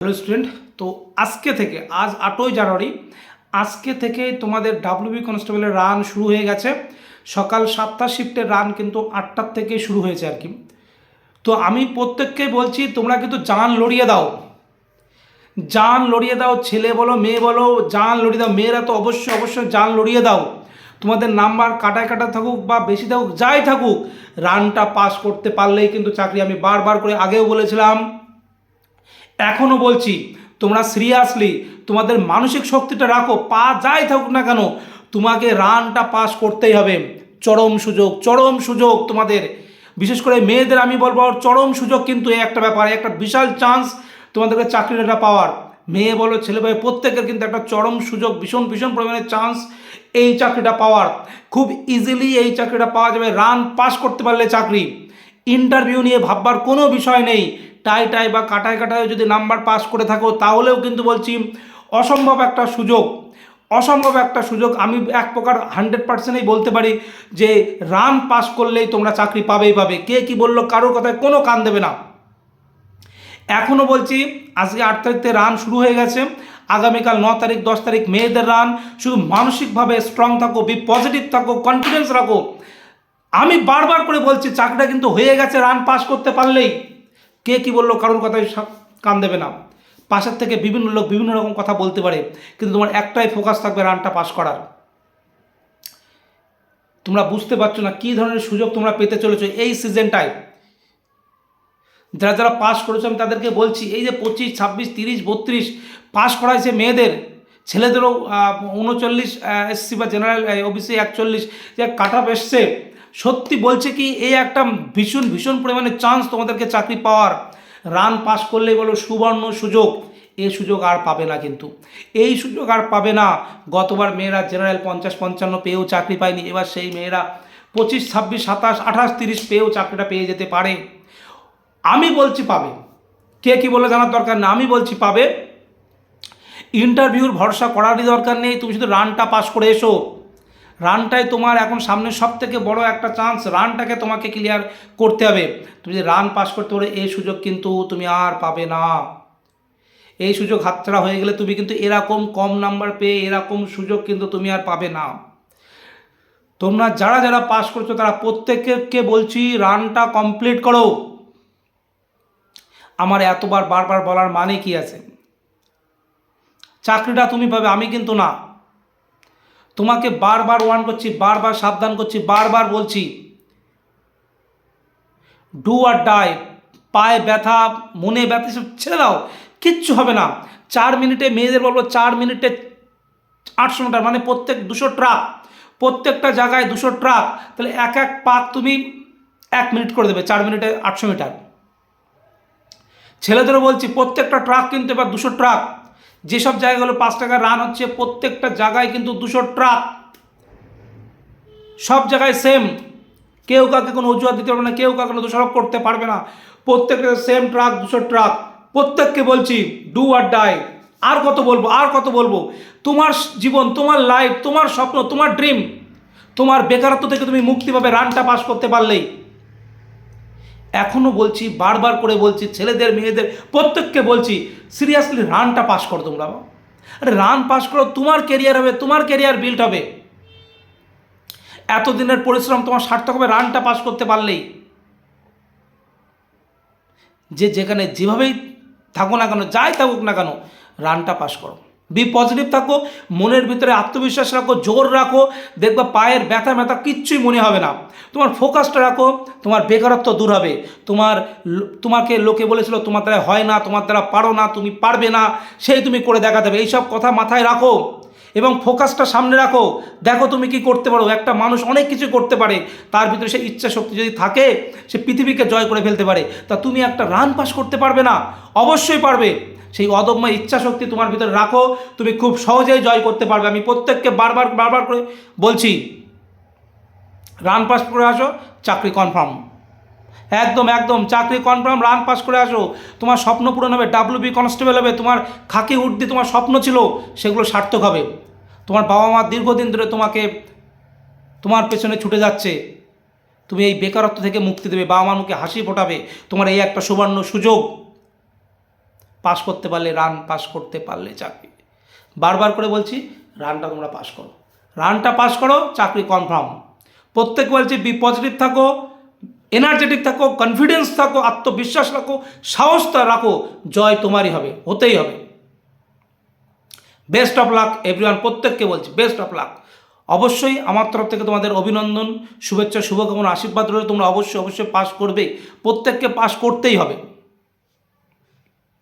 Hello student তো আজকে থেকে, আজ আটই জানুয়ারি, আজকে থেকে তোমাদের ডাব্লিউবি কনস্টেবলের রান শুরু হয়ে গেছে। সকাল সাতটা শিফটের রান কিন্তু আটটার থেকে শুরু হয়েছে আর কি। তো আমি প্রত্যেককে বলছি, তোমরা কিন্তু জান লড়িয়ে দাও। জান লড়িয়ে দাও, ছেলে বলো, মেয়ে বলো, জান লড়িয়ে দাও। মেয়েরা তো অবশ্যই অবশ্যই জান লড়িয়ে দাও। তোমাদের নাম্বার কাটায় কাটা থাকুক বা বেশি থাকুক, যাই থাকুক রানটা পাস করতে পারলেই কিন্তু চাকরি আমি বারবার করে আগেও বলেছিলাম। এখনও বলছি, তোমরা সিরিয়াসলি তোমাদের মানসিক শক্তিটা রাখো, পা যাই থাকুক না কেন, তোমাকে রানটা পাস করতেই হবে। চরম সুযোগ চরম সুযোগ তোমাদের। বিশেষ করে মেয়েদের আমি বলব চরম সুযোগ কিন্তু একটা ব্যাপার একটা বিশাল চান্স তোমাদেরকে চাকরিটা পাওয়ার। মেয়ে বলো, ছেলে বলো, প্রত্যেকের কিন্তু একটা চরম সুযোগ, ভীষণ ভীষণ পরিমাণে চান্স এই চাকরিটা পাওয়ার। খুব ইজিলি এই চাকরিটা পাওয়া যাবে রান পাস করতে পারলে চাকরি। ইন্টারভিউ নিয়ে ভাববার কোনো বিষয় নেই। টাই টাই বা কাটায় কাটায় যদি নাম্বার পাস করে থাকো, তাহলেও কিন্তু বলছি অসম্ভব একটা সুযোগ। অসম্ভব একটা সুযোগ। আমি এক প্রকার হান্ড্রেড পার্সেন্টই বলতে পারি যে রান পাস করলেই তোমরা চাকরি পাবেই পাবে। কে কি বলল কারোর কথায় কোনো কান দেবে না। এখনও বলছি, আজকে আট তারিখতে রান শুরু হয়ে গেছে। আগামীকাল ন তারিখ, দশ তারিখ মেয়েদের রান। শুধু মানসিকভাবে স্ট্রং থাকো বি পজিটিভ থাকো কনফিডেন্স রাখো। আমি বারবার করে বলছি, চাকরিটা কিন্তু হয়ে গেছে, রান পাস করতে পারলেই। কে কি বলল, কারোর কথায় কান দেবে না। পাশের থেকে বিভিন্ন লোক বিভিন্ন রকম কথা বলতে পারে, কিন্তু তোমার একটাই ফোকাস থাকবে রানটা পাস করার। তোমরা বুঝতে পারছ না কী ধরনের সুযোগ তোমরা পেতে চলেছো এই সিজনটায় যারা যারা পাস করেছ, আমি তাদেরকে বলছি, এই যে পঁচিশ, ছাব্বিশ, তিরিশ, বত্রিশ পাস করাইছে মেয়েদের, ছেলেদেরও উনচল্লিশ এসসি বা জেনারেল ওবিসি একচল্লিশ, যে কাট অফ এসছে সত্যি বলছে কি এই একটা ভীষণ ভীষণ পরিমাণে চান্স তোমাদেরকে চাকরি পাওয়ার। রান পাস করলেই বলো সুবর্ণ সুযোগ এই সুযোগ আর পাবে না কিন্তু। এই সুযোগ আর পাবে না। গতবার মেয়েরা জেনারেল পঞ্চাশ পঞ্চান্ন পেয়েও চাকরি পায়নি, এবার সেই মেয়েরা পঁচিশ, ছাব্বিশ, সাতাশ, আঠাশ, তিরিশ পেয়েও চাকরিটা পেয়ে যেতে পারে। আমি বলছি পাবে। কে কি বলে জানার দরকার না আমি বলছি পাবে। ইন্টারভিউর ভরসা করারই দরকার নেই, তুমি শুধু রানটা পাস করে এসো। রানটাই তোমার এখন সামনে সব থেকে বড় একটা চান্স রানটাকে তোমাকে ক্লিয়ার করতে হবে। তুমি যদি রান পাস করতে পারো, এই সুযোগ কিন্তু তুমি আর পাবে না। এই সুযোগ হাতছাড়া হয়ে গেলে তুমি কিন্তু এরকম কম নাম্বার পেয়ে এরকম সুযোগ কিন্তু তুমি আর পাবে না। তোমরা যারা যারা পাস করছ, তারা প্রত্যেককে বলছি, রানটা কমপ্লিট করো। আমার এতবার বারবার বলার মানে কি আছে? চাকরিটা তুমি পাবে, আমি কিন্তু না। তোমাকে বারবার ওয়ান করছি, বারবার সাবধান করছি, বারবার বলছি। ডু আর ডাই পায়ে ব্যথা, মনে ব্যথা সব ছেড়ে দাও, কিচ্ছু হবে না। চার মিনিটে মেয়েদের বলব, চার মিনিটে আটশো মিটার মানে প্রত্যেক দুশো ট্রাক, প্রত্যেকটা জায়গায় দুশো ট্রাক, তাহলে এক এক পাক তুমি এক মিনিট করে দেবে, চার মিনিটে আটশো মিটার। ছেলেদেরও বলছি, প্রত্যেকটা ট্রাক কিন্তু এবার দুশো ট্রাক। যেসব জায়গাগুলো পাঁচ টাকা রান হচ্ছে, প্রত্যেকটা জায়গায় কিন্তু দুশো ট্রাক সব জায়গায় সেম কেউ কাউকে কোনো অজুহাত দিতে পারবে না, কেউ কাউকে দোষারোপ করতে পারবে না। প্রত্যেকটা সেম ট্রাক দুশো ট্রাক প্রত্যেককে বলছি ডু আর ডাই আর কত বলব, আর কত বলব? তোমার জীবন, তোমার লাইফ তোমার স্বপ্ন, তোমার ড্রিম তোমার বেকারত্ব থেকে তুমি মুক্তি পাবে রানটা পাস করতে পারলেই। এখনও বলছি, বারবার করে বলছি, ছেলেদের, মেয়েদের, প্রত্যেককে বলছি সিরিয়াসলি রানটা পাস করো তোমরা আরে রান পাস করো, তোমার কেরিয়ার হবে, তোমার কেরিয়ার বিল্ড হবে। এতদিনের পরিশ্রম তোমার সার্থক হবে রানটা পাস করতে পারলেই। যে যেখানে যেভাবেই থাকো না কেন, যাই থাকুক না কেন রানটা পাস করো। বি পজিটিভ থাকো, মনের ভিতরে আত্মবিশ্বাস রাখো, জোর রাখো, দেখবা পায়ের ব্যথা ব্যথা কিচ্ছুই মনে হবে না। তোমার ফোকাসটা রাখো, তোমার বেকারত্ব দূর হবে। তোমার তোমাকে লোকে বলেছিল, তোমার দ্বারা হয় না, তোমার দ্বারা পারো না, তুমি পারবে না। সেই তুমি করে দেখাতে হবে এইসব কথা মাথায় রাখো এবং ফোকাসটা সামনে রাখো। দেখো তুমি কি করতে পারো। একটা মানুষ অনেক কিছু করতে পারে। তার ভিতরে সে ইচ্ছা শক্তি যদি থাকে, সে পৃথিবীকে জয় করে ফেলতে পারে। তা তুমি একটা রান পাস করতে পারবে না। অবশ্যই পারবে। সেই অদম্য ইচ্ছা শক্তি তোমার ভিতরে রাখো। তুমি খুব সহজেই জয় করতে পারবে। আমি প্রত্যেককে বারবার বারবার করে বলছি রান পাস করে আসো, চাকরি কনফার্ম একদম একদম, চাকরি কনফার্ম রান পাস করে আসো। তোমার স্বপ্ন পূরণ হবে ডাব্লিউবি কনস্টেবল হবে, তোমার খাকি উর্দি, তোমার স্বপ্ন ছিল, সেগুলো সার্থক হবে। তোমার বাবা মা দীর্ঘদিন ধরে তোমাকে, তোমার পেছনে ছুটে যাচ্ছে। তুমি এই বেকারত্ব থেকে মুক্তি দেবে, বাবা মার মুখে হাসি ফোটাবে। তোমার এই একটা সুবর্ণ সুযোগ। পাস করতে পারলে রান পাস করতে পারলে চাকরি। বারবার করে বলছি রানটা তোমরা পাস করো। রানটা পাস করো, চাকরি কনফার্ম প্রত্যেক বলছি বি পজিটিভ থাকো এনার্জেটিক থাকো কনফিডেন্স থাকো, আত্মবিশ্বাস রাখো সাহসটা রাখো, জয় তোমারই হবে, হতেই হবে। বেস্ট অফ লাক এভরিওয়ান প্রত্যেককে বলছি বেস্ট অফ লাক অবশ্যই আমার তরফ থেকে তোমাদের অভিনন্দন, শুভেচ্ছা, শুভকামনা, আশীর্বাদ রইলে, তোমরা অবশ্যই অবশ্যই পাস করবে প্রত্যেককে পাস করতেই হবে।